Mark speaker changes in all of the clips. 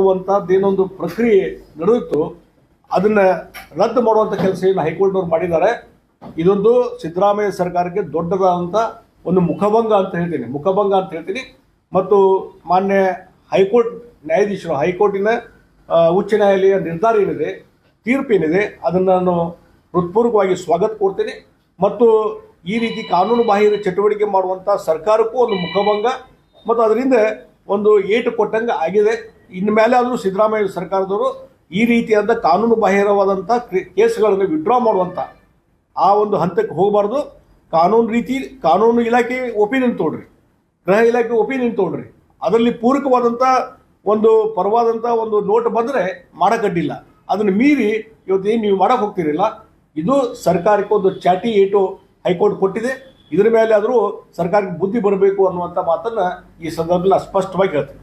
Speaker 1: ಮಾಡುವಂತಹದ್ದೇನೊಂದು ಪ್ರಕ್ರಿಯೆ ನಡೆಯಿತು. ಅದನ್ನ ರದ್ದು ಮಾಡುವಂತ ಕೆಲಸ ಏನು ಹೈಕೋರ್ಟ್ನವ್ರು ಮಾಡಿದ್ದಾರೆ. ಇದೊಂದು ಸಿದ್ದರಾಮಯ್ಯ ಸರ್ಕಾರಕ್ಕೆ ದೊಡ್ಡದಾದಂಥ ಒಂದು ಮುಖಭಂಗ ಅಂತ ಹೇಳ್ತೀನಿ. ಮುಖಭಂಗ ಅಂತ ಹೇಳ್ತೀನಿ. ಮತ್ತು ಮಾನ್ಯ ಹೈಕೋರ್ಟ್ ನ್ಯಾಯಾಧೀಶರು, ಹೈಕೋರ್ಟಿನ ಉಚ್ಚ ನ್ಯಾಯಾಲಯ ನಿರ್ಧಾರ ಏನಿದೆ, ತೀರ್ಪು ಏನಿದೆ, ಅದನ್ನು ನಾನು ಹೃತ್ಪೂರ್ವಕವಾಗಿ ಸ್ವಾಗತ ಕೊಡ್ತೀನಿ. ಮತ್ತು ಈ ರೀತಿ ಕಾನೂನು ಬಾಹಿರ ಚಟುವಟಿಕೆ ಮಾಡುವಂಥ ಸರ್ಕಾರಕ್ಕೂ ಒಂದು ಮುಖಭಂಗ. ಮತ್ತು ಅದರಿಂದ ಒಂದು ಏಟು ಕೊಟ್ಟಂಗೆ ಆಗಿದೆ. ಇನ್ನು ಮೇಲೆ ಆದರೂ ಸಿದ್ದರಾಮಯ್ಯ ಸರ್ಕಾರದವರು ಈ ರೀತಿಯಾದ ಕಾನೂನು ಬಾಹಿರವಾದಂಥ ಕೇಸ್ಗಳನ್ನು ವಿಡ್ರಾ ಮಾಡುವಂಥ ಆ ಒಂದು ಹಂತಕ್ಕೆ ಹೋಗಬಾರ್ದು. ಕಾನೂನು ರೀತಿ, ಕಾನೂನು ಇಲಾಖೆ ಒಪಿನಿಯನ್ ತೊಗೊಳ್ರಿ ಗೃಹ ಇಲಾಖೆ ಒಪಿನಿಯನ್ ತೊಗೊಳ್ರಿ ಅದರಲ್ಲಿ ಪೂರಕವಾದಂಥ ಒಂದು ಪರವಾದಂಥ ಒಂದು ನೋಟ್ ಬಂದರೆ ಮಾಡಕಡ್ಡಿಲ್ಲ. ಅದನ್ನು ಮೀರಿ ಇವತ್ತು ಏನು ನೀವು ಮಾಡಕ್ಕೆ ಹೋಗ್ತಿರಲಿಲ್ಲ. ಇದು ಸರ್ಕಾರಕ್ಕೆ ಒಂದು ಚಾಟಿ ಏಟು ಹೈಕೋರ್ಟ್ ಕೊಟ್ಟಿದೆ. ಇದರ ಮೇಲೆ ಆದರೂ ಸರ್ಕಾರಕ್ಕೆ ಬುದ್ಧಿ ಬರಬೇಕು ಅನ್ನುವಂಥ ಮಾತನ್ನು ಈ ಸಂದರ್ಭದಲ್ಲಿ ಸ್ಪಷ್ಟವಾಗಿ ಹೇಳ್ತೀನಿ.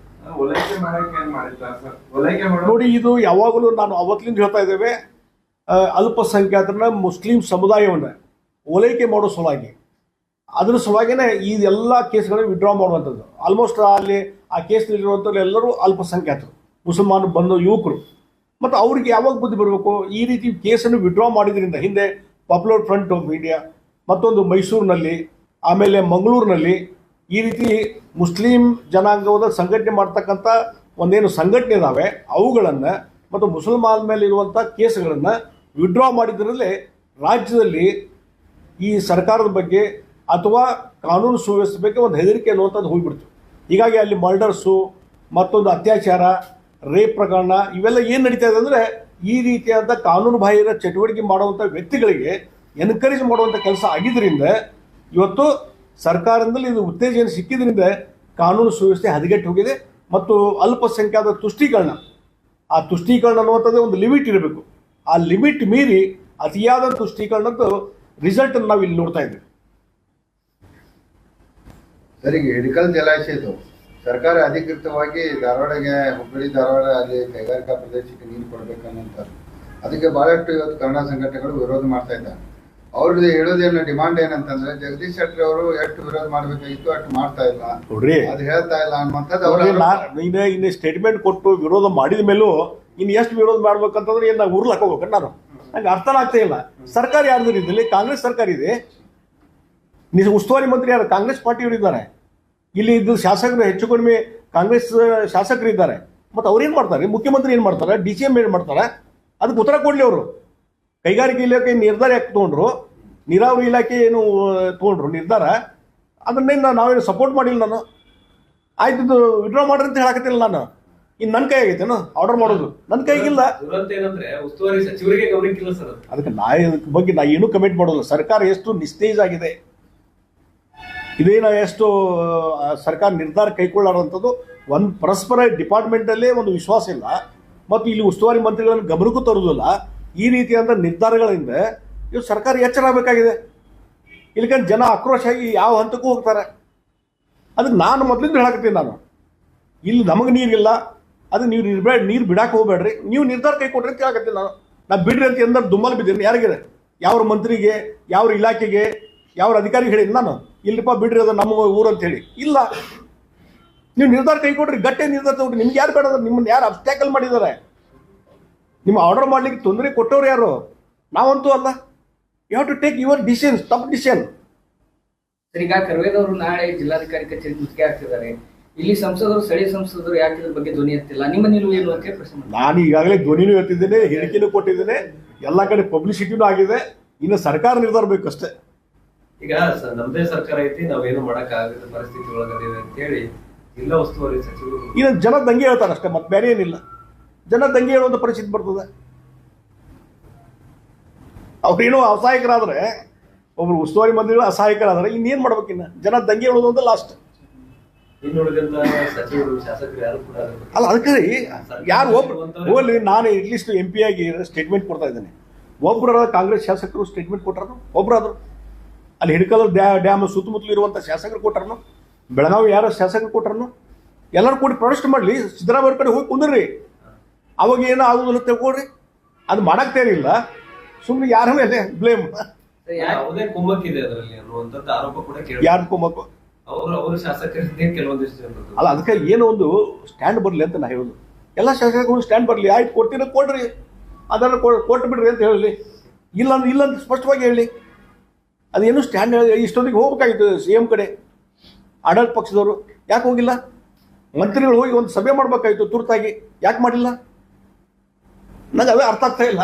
Speaker 1: ನೋಡಿ, ಇದು ಯಾವಾಗಲೂ ನಾನು ಅವತ್ತಿಂದ ಹೇಳ್ತಾ ಇದ್ದೇವೆ ಅಲ್ಪಸಂಖ್ಯಾತರನ್ನ ಮುಸ್ಲಿಂ ಸಮುದಾಯವನ್ನು ಓಲೈಕೆ ಮಾಡೋ ಸಲುವಾಗಿ. ಅದ್ರ ಸಲುವಾಗಿನೇ ಈ ಎಲ್ಲ ಕೇಸ್ಗಳನ್ನು ವಿಡ್ರಾ ಮಾಡುವಂಥದ್ದು. ಆಲ್ಮೋಸ್ಟ್ ಅಲ್ಲಿ ಆ ಕೇಸ್ನಲ್ಲಿರುವಂಥವ್ರು ಎಲ್ಲರೂ ಅಲ್ಪಸಂಖ್ಯಾತರು. ಮುಸಲ್ಮಾನ ಬಂದ ಯುವಕರು. ಮತ್ತು ಅವ್ರಿಗೆ ಯಾವಾಗ ಬುದ್ಧಿ ಬರಬೇಕು? ಈ ರೀತಿ ಕೇಸನ್ನು ವಿಡ್ರಾ ಮಾಡಿದ್ರಿಂದ ಹಿಂದೆ ಪಾಪ್ಯುಲರ್ ಫ್ರಂಟ್ ಆಫ್ ಇಂಡಿಯಾ ಮತ್ತೊಂದು ಮೈಸೂರಿನಲ್ಲಿ, ಆಮೇಲೆ ಮಂಗಳೂರಿನಲ್ಲಿ ಈ ರೀತಿ ಮುಸ್ಲಿಂ ಜನಾಂಗದ ಸಂಘಟನೆ ಮಾಡ್ತಕ್ಕಂಥ ಒಂದೇನು ಸಂಘಟನೆ ಇದಾವೆ ಅವುಗಳನ್ನು ಮತ್ತು ಮುಸಲ್ಮಾನ ಮೇಲೆ ಇರುವಂಥ ಕೇಸ್ಗಳನ್ನು ವಿಡ್ರಾ ಮಾಡಿದ್ರಲ್ಲೇ ರಾಜ್ಯದಲ್ಲಿ ಈ ಸರ್ಕಾರದ ಬಗ್ಗೆ ಅಥವಾ ಕಾನೂನು ಸುವ್ಯವಸ್ಥೆ ಬಗ್ಗೆ ಒಂದು ಹೆದರಿಕೆ ಅನ್ನುವಂಥದ್ದು ಹೋಗಿಬಿಡ್ತು. ಹೀಗಾಗಿ ಅಲ್ಲಿ ಮರ್ಡರ್ಸು, ಮತ್ತೊಂದು ಅತ್ಯಾಚಾರ, ರೇಪ್ ಪ್ರಕರಣ ಇವೆಲ್ಲ ಏನು ನಡೀತಾ ಇದೆ ಅಂದರೆ ಈ ರೀತಿಯಾದ ಕಾನೂನು ಬಾಹಿರ ಚಟುವಟಿಕೆ ಮಾಡುವಂಥ ವ್ಯಕ್ತಿಗಳಿಗೆ ಎನ್ಕರೇಜ್ ಮಾಡುವಂಥ ಕೆಲಸ ಆಗಿದ್ದರಿಂದ ಇವತ್ತು ಸರ್ಕಾರದಲ್ಲಿ ಇದು ಉತ್ತೇಜನ ಸಿಕ್ಕಿದ್ರಿಂದ ಕಾನೂನು ಸುವ್ಯವಸ್ಥೆ ಹದಗೆಟ್ಟು ಹೋಗಿದೆ ಮತ್ತು ಅಲ್ಪಸಂಖ್ಯಾತ ತುಷ್ಟೀಕರಣ. ಆ ತುಷ್ಟೀಕರಣ ಅನ್ನುವಂಥದ್ದೇ ಒಂದು ಲಿಮಿಟ್ ಇರಬೇಕು. ಆ ಲಿಮಿಟ್ ಮೀರಿ ಅತಿಯಾದ ತುಷ್ಟೀಕರಣದ್ದು ರಿಸಲ್ಟ್ ನಾವು ಇಲ್ಲಿ ನೋಡ್ತಾ ಇದ್ದೀವಿ.
Speaker 2: ಸರಿ ಹಿಡಕಲ್ ಜಲಾಶಯದು ಸರ್ಕಾರ ಅಧಿಕೃತವಾಗಿ ಧಾರವಾಡಗೆ, ಹುಬ್ಬಳ್ಳಿ ಧಾರವಾಡ ಅಲ್ಲಿ ಕೈಗಾರಿಕಾ ಪ್ರದೇಶಕ್ಕೆ ನೀರು ಕೊಡ್ಬೇಕನ್ನೋಂಥ ಅದಕ್ಕೆ ಬಹಳಷ್ಟು ಇವತ್ತು ಕನ್ನಡ ಸಂಘಟನೆಗಳು ವಿರೋಧ ಮಾಡ್ತಾ ಇದ್ದಾರೆ. ಅವ್ರದ್ದು ಹೇಳೋದೇನು ಡಿಮಾಂಡ್ ಏನಂತಂದ್ರೆ ಜಗದೀಶ್ ಶೆಟ್ಟರ್ ಅವರು ಎಷ್ಟು ವಿರೋಧ ಮಾಡ್ಬೇಕಾಗಿತ್ತು ಅಷ್ಟು ಮಾಡ್ತಾ ಇಲ್ಲ.
Speaker 1: ನೋಡ್ರಿ.
Speaker 2: ಅದು ಹೇಳ್ತಾ ಇಲ್ಲ ಅನ್ನುವಂಥದ್ದು
Speaker 1: ಇನ್ನು ಸ್ಟೇಟ್ಮೆಂಟ್ ಕೊಟ್ಟು ವಿರೋಧ ಮಾಡಿದ ಮೇಲೂ ಇನ್ನು ಎಷ್ಟು ವಿರೋಧ ಮಾಡ್ಬೇಕಂತಂದ್ರೆ ಏನು ನಾವು ಉರ್ಲಕ್ ಹೋಗ್ಬೇಕು ನಾನು. ನಂಗೆ ಅರ್ಥನ ಆಗ್ತಾ ಇಲ್ಲ. ಸರ್ಕಾರ ಯಾರ್ದು ಇದ್ದಲ್ಲಿ ಕಾಂಗ್ರೆಸ್ ಸರ್ಕಾರ ಇದೆ. ನೀವು ಉಸ್ತುವಾರಿ ಮಂತ್ರಿ ಯಾರು? ಕಾಂಗ್ರೆಸ್ ಪಾರ್ಟಿಯವರು ಇದ್ದಾರೆ. ಇಲ್ಲಿ ಇದ್ದು ಶಾಸಕರು ಹೆಚ್ಚು ಕಡಿಮೆ ಕಾಂಗ್ರೆಸ್ ಶಾಸಕರು ಇದ್ದಾರೆ. ಮತ್ತು ಅವ್ರು ಏನು ಮಾಡ್ತಾರೆ? ಮುಖ್ಯಮಂತ್ರಿ ಏನು ಮಾಡ್ತಾರೆ? ಡಿ ಸಿ ಎಂ ಏನು ಮಾಡ್ತಾರೆ? ಅದಕ್ಕೆ ಉತ್ತರ ಕೊಡಲಿ ಅವರು. ಕೈಗಾರಿಕೆ ಇಲಾಖೆ ನಿರ್ಧಾರ ಯಾಕೆ ತೊಗೊಂಡ್ರು? ನೀರಾವರಿ ಇಲಾಖೆ ಏನು ತೊಗೊಂಡ್ರು ನಿರ್ಧಾರ ಅದನ್ನೇನು ನಾವೇನು ಸಪೋರ್ಟ್ ಮಾಡಿಲ್ಲ ನಾನು. ಆಯ್ತು ಇದು ವಿಡ್ರಾ ಮಾಡ್ರಿ ಅಂತ ಹೇಳಕತ್ತಿಲ್ಲ ನಾನು. ಇನ್ನು ನನ್ನ ಕೈ ಆಗೈತೇನು? ಆರ್ಡರ್ ಮಾಡೋದು. ನನ್ನ ಕೈಗಿಲ್ಲ ಅದಕ್ಕೆ ನಾ ಇದಕ್ಕೆ ಬಗ್ಗೆ ನಾ ಏನೂ ಕಮೆಂಟ್ ಮಾಡೋಲ್ಲ ಸರ್ಕಾರ ಎಷ್ಟು ನಿಸ್ತೇಜ್ ಆಗಿದೆ. ಇದೇನ ಎಷ್ಟು ಸರ್ಕಾರ ನಿರ್ಧಾರ ಕೈಗೊಳ್ಳಾರಂಥದ್ದು ಒಂದು ಪರಸ್ಪರ ಡಿಪಾರ್ಟ್ಮೆಂಟಲ್ಲೇ ಒಂದು ವಿಶ್ವಾಸ ಇಲ್ಲ. ಮತ್ತು ಇಲ್ಲಿ ಉಸ್ತುವಾರಿ ಮಂತ್ರಿಗಳನ್ನು ಗಮನಕ್ಕೂ ತರುವುದಿಲ್ಲ ಈ ರೀತಿಯಾದ ನಿರ್ಧಾರಗಳಿಂದ ಇವು ಸರ್ಕಾರ ಎಚ್ಚರ ಆಗಬೇಕಾಗಿದೆ. ಇಲ್ಲಿಕಂತ ಜನ ಆಕ್ರೋಶ ಆಗಿ ಯಾವ ಹಂತಕ್ಕೂ ಹೋಗ್ತಾರೆ. ಅದಕ್ಕೆ ನಾನು ಮೊದಲಿಂದ ಹೇಳಕತ್ತೀನಿ ನಾನು. ಇಲ್ಲಿ ನಮಗೆ ನೀರಿಲ್ಲ ಅದು ನೀವು ನಿರ್ಬೇಡ ನೀರು ಬಿಡಕ್ಕೆ ಹೋಗ್ಬೇಡ್ರಿ. ನೀವು ನಿರ್ಧಾರ ಕೈ ಕೊಡ್ರಿ ಅಂತ ನಾನು. ನಾ ಬಿಡ್ರಿ ಅಂತ ಎಂದ್ರೆ ದುಮ್ಮಲ್ ಬಿದ್ದೀನಿ ಯಾರಿಗಿದೆ? ಯಾವ ಮಂತ್ರಿಗೆ ಯಾವ ಇಲಾಖೆಗೆ ಯಾವ ಅಧಿಕಾರಿಗೆ ಹೇಳಿ ನಾನು. ಇಲ್ಲಪ್ಪ ಬಿಡ್ರಿ ಅದು ನಮ್ಮ ಊರು ಅಂತ ಹೇಳಿ. ಇಲ್ಲ. ನೀವು ನಿರ್ಧಾರ ಕೈ ಕೊಡ್ರಿ ಗಟ್ಟೆ ನಿರ್ಧಾರ ತಗೊಳ್ರಿ. ನಿಮ್ಗೆ ಯಾರು ಬೇಡ ನಿಮ್ಮನ್ನು ಯಾರು ಅಬ್ಸ್ಟ್ಯಾಕಲ್ ಮಾಡಿದ್ದಾರೆ? ನಿಮ್ಮ ಆರ್ಡರ್ ಮಾಡ್ಲಿಕ್ಕೆ ತೊಂದರೆ ಕೊಟ್ಟವ್ರು ಯಾರು? ನಾವಂತೂ ಅಲ್ಲ. You have to take your decision ತಪ್ಪು ಡಿಸಿಷನ್
Speaker 3: ಸರ್ ಈಗ ಕರ್ವೇದವರು ನಾಳೆ ಜಿಲ್ಲಾಧಿಕಾರಿ ಕಚೇರಿ ಮುತ್ತಿಗೆ ಹಾಕ್ತಿದ್ದಾರೆ. ಇಲ್ಲಿ ಸಂಸದರು ಸ್ಥಳೀಯ ಸಂಸದರು ಯಾಕೆ ಇದ್ರ ಬಗ್ಗೆ ಧ್ವನಿ ಎತ್ತಿಲ್ಲ? ನಿಮ್ಮ ನಿಲುವು ಏನು ಅಂತ ಪ್ರಶ್ನೆ.
Speaker 1: ನಾನು ಈಗಾಗಲೇ ಧ್ವನಿನೂ ಎತ್ತಿದ್ದೇನೆ ಹೇಳಿಕೆನೂ ಕೊಟ್ಟಿದ್ದೇನೆ. ಎಲ್ಲ ಕಡೆ ಪಬ್ಲಿಸಿಟಿನೂ ಆಗಿದೆ. ಇನ್ನು ಸರ್ಕಾರ ನಿರ್ಧಾರ ಬೇಕಷ್ಟೇ
Speaker 4: ಈಗ ಸ- ನಮ್ದೇ ಸರ್ಕಾರ ಐತಿ ನಾವೇನು ಮಾಡಕ್ ಆಗದ ಪರಿಸ್ಥಿತಿ ಒಳಗಡೆ ಅಂತ ಹೇಳಿ ಜಿಲ್ಲಾ ಉಸ್ತುವಾರಿ ಸಚಿವರು
Speaker 1: ಇನ್ನು ಜನ ದಂಗೆ ಹೇಳ್ತಾರೆ ಅಷ್ಟೇ ಮತ್ತೆ ಬೇರೆ ಏನಿಲ್ಲ. ಜನ ದಂಗೆ ಹೇಳುವಂಥ ಪರಿಸ್ಥಿತಿ ಬರ್ತದೆ. ಅವ್ರೇನೋ ಅಸಹಾಯಕರಾದರೆ ಒಬ್ರು ಉಸ್ತುವಾರಿ ಮಂತ್ರಿಗಳು ಅಸಹಾಯಕರಾದರೆ ಇನ್ನೇನು ಇನ್ನು? ಜನ ದಂಗೆ ಹೇಳೋದು ಅಂತ ಲಾಸ್ಟ್ ಅಲ್ಲ ಅದಕ್ಕೆ ಯಾರು ಒಬ್ರು ಹೋಗ್ಲಿ ನಾನು ಅಟ್ಲೀಸ್ಟ್ ಎಂ ಪಿ ಆಗಿ ಸ್ಟೇಟ್ಮೆಂಟ್ ಕೊಡ್ತಾ ಇದ್ದೇನೆ. ಒಬ್ಬರ ಕಾಂಗ್ರೆಸ್ ಶಾಸಕರು ಸ್ಟೇಟ್ಮೆಂಟ್ ಕೊಟ್ಟರು ಒಬ್ಬರಾದ್ರು ಅಲ್ಲಿ ಹಿಡ್ಕಲ್ ಡ್ಯಾ ಡ್ಯಾಮ್ ಸುತ್ತಮುತ್ತಲು ಇರುವಂಥ ಶಾಸಕರು ಕೊಟ್ಟರು ಬೆಳಗಾವಿ ಯಾರೋ ಶಾಸಕರು ಕೊಟ್ಟರು ಎಲ್ಲರೂ ಕೂಡಿ ಪ್ರೊಟೆಸ್ಟ್ ಮಾಡಲಿ ಸಿದ್ದರಾಮಯ್ಯ ಕಡೆ ಹೋಗಿ ಕುಂದ್ರಿ. ಅವಾಗ ಏನೋ ಆಗೋದಿಲ್ಲ ತಿಳ್ಕೊಳ್ರಿ. ಅದು ಮಾಡಕ್ ಇಲ್ಲ ಸುಮ್ಮನೆ ಯಾರ ಮೇಲೆ ಬ್ಲೇಮ್
Speaker 4: ಯಾವುದೇ ಕುಮ್ಮಕ್ಕಿದೆ ಅದರಲ್ಲಿ ಅನ್ನುವಂಥದ್ದು ಆರೋಪ ಕೂಡ
Speaker 1: ಯಾರು ಕುಮ್ಮಕ್ಕು
Speaker 4: ಅವರು ಕೆಲವೊಂದಿಷ್ಟು
Speaker 1: ಅಲ್ಲ ಅದಕ್ಕೆ ಏನೋ ಒಂದು ಸ್ಟ್ಯಾಂಡ್ ಬರಲಿ ಅಂತ ನಾ ಹೇಳೋದು. ಎಲ್ಲ ಶಾಸಕರು ಸ್ಟ್ಯಾಂಡ್ ಬರಲಿ. ಆಯ್ತು ಕೊಡ್ತೀರ ಕೊಡ್ರಿ. ಅದನ್ನು ಕೊಟ್ಟು ಬಿಡ್ರಿ ಅಂತ ಹೇಳಲಿ. ಇಲ್ಲ ಅಂದ್ರೆ ಇಲ್ಲ ಅಂತ ಸ್ಪಷ್ಟವಾಗಿ ಹೇಳಿ ಅದೇನು ಸ್ಟ್ಯಾಂಡ್ ಇಷ್ಟೊಂದಿಗೆ ಹೋಗ್ಬೇಕಾಗಿತ್ತು ಸಿ ಎಂ ಕಡೆ. ಆಡಳಿತ ಪಕ್ಷದವರು. ಯಾಕೆ ಹೋಗಿಲ್ಲ? ಮಂತ್ರಿಗಳು ಹೋಗಿ ಒಂದು ಸಭೆ ಮಾಡಬೇಕಾಗಿತ್ತು ತುರ್ತಾಗಿ. ಯಾಕೆ ಮಾಡಿಲ್ಲ? ನನಗೆ ಅದೇ ಅರ್ಥ ಆಗ್ತಾ ಇಲ್ಲ.